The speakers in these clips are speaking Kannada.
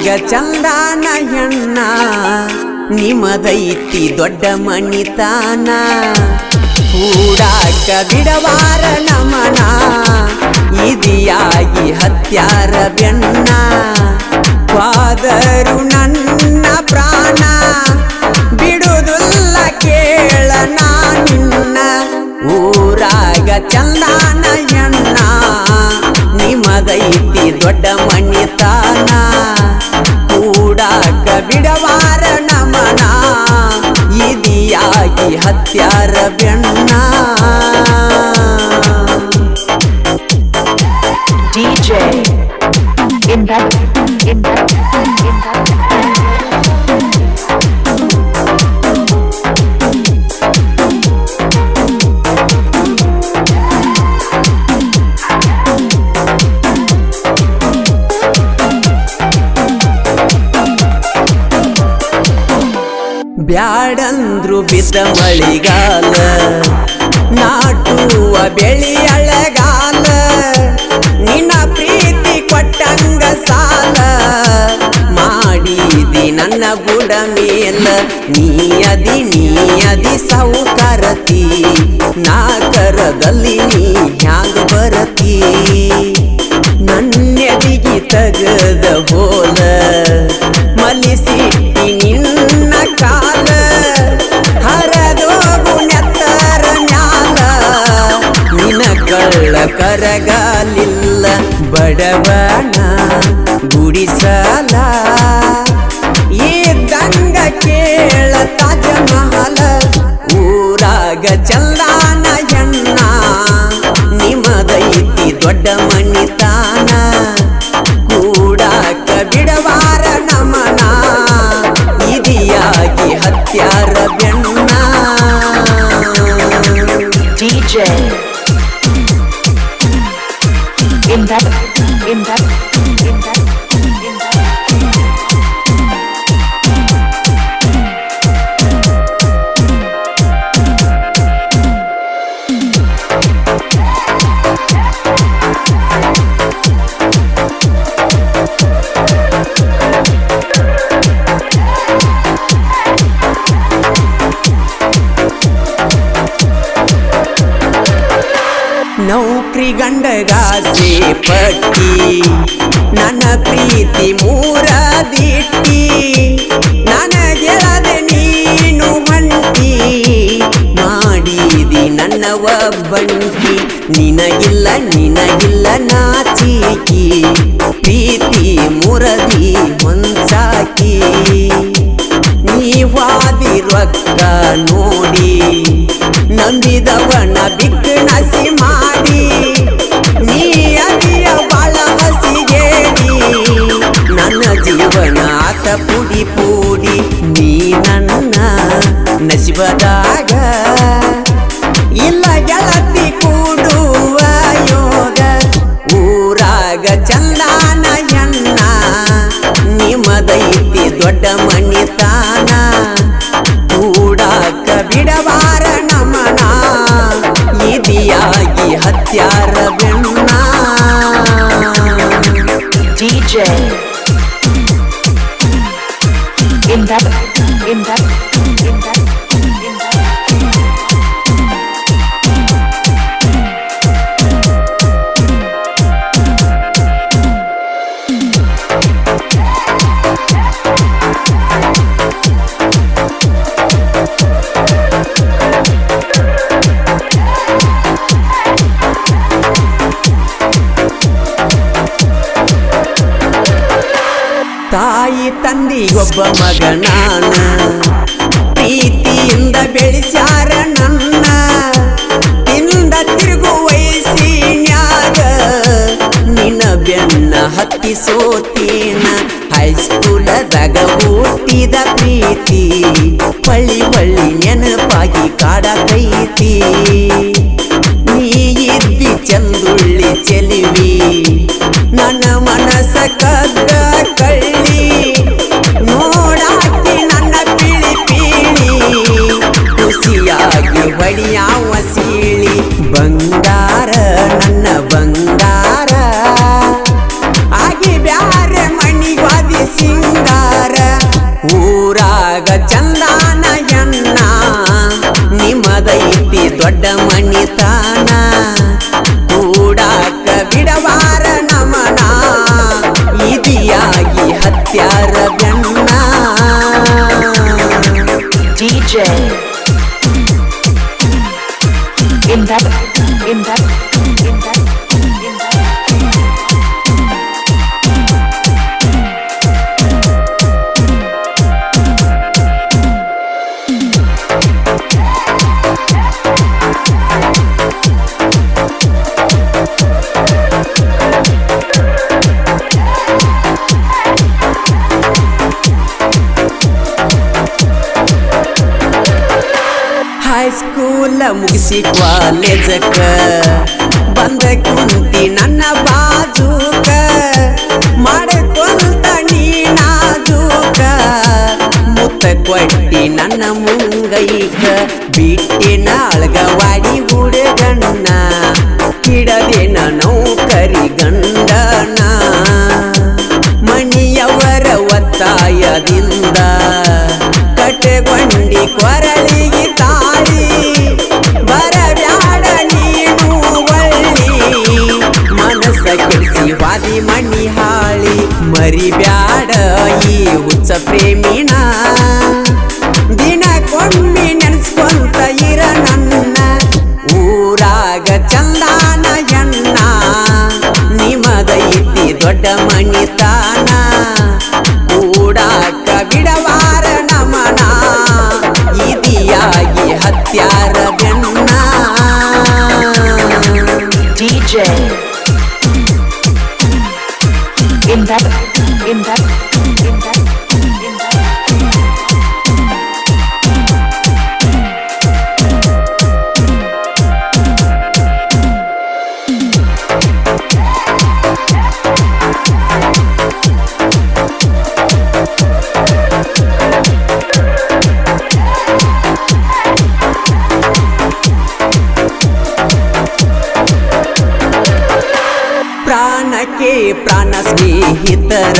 ಊರಾಗ ಚಂದಾನ ಹೆಣ್ಣ ನಿಮದೈತಿ ದೊಡ್ಡ ಮಣಿತಾನ. ಕೂಡಾಕ ಬಿಡವಾರ ನಮನ, ಇದಿಯಾಗಿ ಹತ್ಯಾರ ಬೆನ್ನ ಪಾದರು ನನ್ನ ಪ್ರಾಣ, ಬಿಡುವುದಿಲ್ಲ ಕೇಳ ನಿನ್ನ ಊರಾಗ ಚಂದಾನ ಎಣ್ಣ ನಿಮದೈತಿ ದೊಡ್ಡ ಮಣಿತಾನ ಇದಿಯಾಗಿ ಬ್ಯಾಡಂದ್ರು ಬಿದ್ದ ಮಳಿಗಾಲ, ನಾಟುವ ಬೆಳಿ ಅಳಗಾಲ ನಿನ್ನ ಪ್ರೀತಿ ಕೊಟ್ಟಂಗ ಸಾಲ, ಮಾಡಿದಿ ನನ್ನ ಬುಡ ಮೇಲ ನೀಯದಿ ನೀಯದಿ ಸೌಕರತಿ, ನಾ ಕರದಲ್ಲಿ ನೀ ಹ್ಯಾಂಗ ಬರತಿ? ಕಳ್ಳ ಕರಗಾಲಿಲ್ಲ ಬಡವಣ ಗುಡಿಸಲ ಇದ್ದಂಗ ಕೇಳ ತಾಜ ಮಹಲ ಊರಾಗ ಚಂದಾನ ಎಣ್ಣ ನಿಮದೈತಿ ದೊಡ್ಡ ಮಣಿತಾನ ನೌಕರಿ ಗಂಡಗಾಸೆ ಪಟ್ಟಿ, ನನ್ನ ಪ್ರೀತಿ ಮೂರ ದಿಟ್ಟಿ ನನಗೆಳದೆ ನೀನು ಬಂಟಿ ಮಾಡಿದಿ ನನ್ನವ ಒಬ್ಬಂಟಿ ನಿನಗಿಲ್ಲ ನಿನಗಿಲ್ಲ ನಾಚಿಕಿ ಪ್ರೀತಿ ಮುರದಿ ಹೊಂಚಾಕಿ ನೀವಾದಿ ರೊಕ್ಕ ನೋಡಿ ನಂಬಿದವನ ಬಿಕ್ಕಣಸಿ ಮಾಡಿ ನಸಿಬದಾಗ ಇಲ್ಲ ಗೆಳತಿ ಕೂಡುವ ಯೋಗ. ಊರಾಗ ಚಂದಾನ ಎಣ್ಣ ನಿಮದೈತಿ ದೊಡ್ಡ ಮಣಿತಾನ. ಕೂಡಾಕ ಬಿಡವಾರ ನಮನ, ಇದಿಯಾಗಿ ಹತ್ಯಾರ ಬೆಣ್ಣ DJ in that in that in that ತಂದಿಗೊಬ್ಬ ಮಗ ನಾನು. ಪ್ರೀತಿಯಿಂದ ಬೆಳೆಸ್ಯಾರ ನನ್ನ. ತಿಂದ ತಿರುಗು ವಯಸ್ಸಿನ್ಯಾಗ ನಿನ್ನ ಬೆನ್ನ ಹತ್ತಿ ಸೋತೀನ. ಹೈಸ್ಕೂಲದಾಗ ಹುಟ್ಟಿದ ಪ್ರೀತಿ. ಪಳ್ಳಿ ಪಳ್ಳಿ ನೆನಪಾಗಿ ಕಾಡತೈತಿ. ನೀ ಇದ್ದಿ ಚಂದುಳ್ಳಿ ಚೆಲಿವಿ. ನನ್ನ ಮನಸ ಕದ್ದ ತಿಂದಾರ ಊರಾಗ ಚಂದಾನ ಎಣ್ಣ ನಿಮ್ಮದೈತಿ ದೊಡ್ಡ ಮಣಿತಾನ. ಕೂಡಾಕ ಬಿಡವಾರ ನಮನ ಇದಿಯಾಗಿ ಹತ್ಯಾರ ಬೆಣ್ಣ ಡಿಜೆ ಮುಗಿಸಿ ಕಾಲೇಜಕ್ಕ ಬಂದ ಕುಂತಿ ನನ್ನ ಬಾಜೂಕ. ಮಾಡಕೊಂತ ನೀನಾಜೂಕ ಮುತ್ತ ಕೊಟ್ಟಿ ನನ್ನ ಮುಂಗೈಕ. ಬಿಟ್ಟಿನ ಅಳಗವಾಡಿ ಹುಡುಗಣ್ಣ. ಹಿಡದೇನ ನೌಕರಿ ಕರಿಗಂಡನ ಮಣಿಯವರ ಒತ್ತಾಯದಿಂದ. ಕಟ್ಟೆಗೊಂಡಿ ಕೊರಳಿಗೆ ಮರಿಬ್ಯಾಡ ಈ ಹುಚ್ಚ ಪ್ರೇಮಿನ. ದಿನಕ್ಕೊಮ್ಮೆ ನೆನೆಸ್ಕೊಂತ ಇರ ನನ್ನ. ಊರಾಗ ಚಂದಾನ ಎಣ್ಣ ನಿಮದೈತಿ ದೊಡ್ಡ ಮಣಿತಾನ. ಕೂಡಾಕ ಬಿಡವಾರ ನಮನ. ಇದಿಯಾಗಿ ಹತ್ಯಾರ ಪ್ರಾಣಕ್ಕೆ ಪ್ರಾಣ ಸ್ನೇಹಿತರ,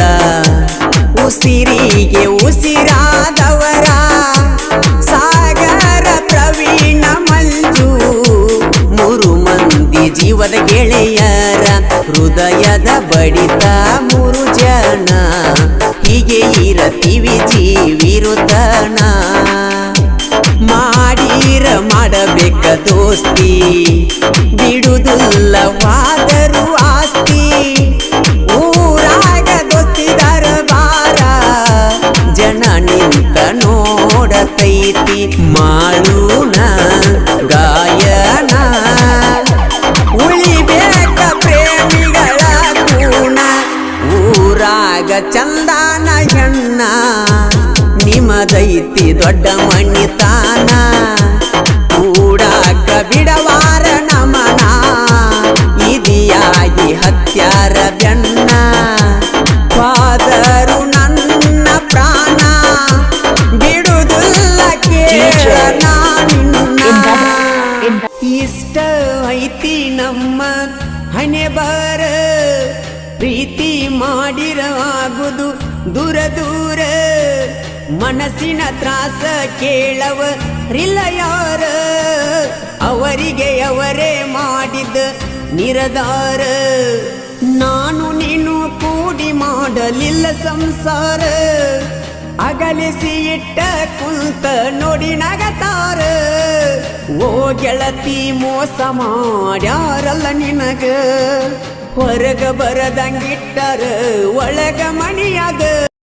ಉಸಿರಿಗೆ ಉಸಿರಾದವರ, ಸಾಗರ ಪ್ರವೀಣ ಮಂಜು, ಮೂರು ಮಂದಿ ಜೀವದ ಗೆಳೆಯರ, ಹೃದಯದ ಬಡಿತ ಮೂರು ಜನ, ಹೀಗೆ ಇರತಿವಿ ಜೀವಿರುತ್ತನ ಮಾಡಬೇಕ ದೋಸ್ತಿ. ಬಿಡುದಿಲ್ಲವಾದರೂ ಆಸ್ತಿ. ಊರಾಗ ದೋಸ್ತಿದಾರ ಬಾರ. ಜನ ನಿಂತ ನೋಡತೈತಿ. ನಮ್ಮ ಹಣೆ ಬಾರ ಪ್ರೀತಿ ಮಾಡಿರ ಆಗುದು ದೂರ ದೂರ. ಮನಸ್ಸಿನ ತ್ರಾಸ ಕೇಳವ ರಿಲ್ಲ ಯಾರ? ಅವರಿಗೆ ಅವರೇ ಮಾಡಿದ ನಿರದಾರ. ನಾನು ನೀನು ಕೂಡಿ ಮಾಡಲಿಲ್ಲ ಸಂಸಾರ. ಅಗಲಿಸಿ ಇಟ್ಟ ಕುಂತ ನೋಡಿ ನಗತಾರ ಓ ಗೆಳತಿ ಮೋಸ ಮಾಡ್ಯಾರಲ್ಲ ನಿನಗ ಹೊರಗ ಬರದಂಗಿಟ್ಟರ ಒಳಗ ಮಣಿಯಾಗ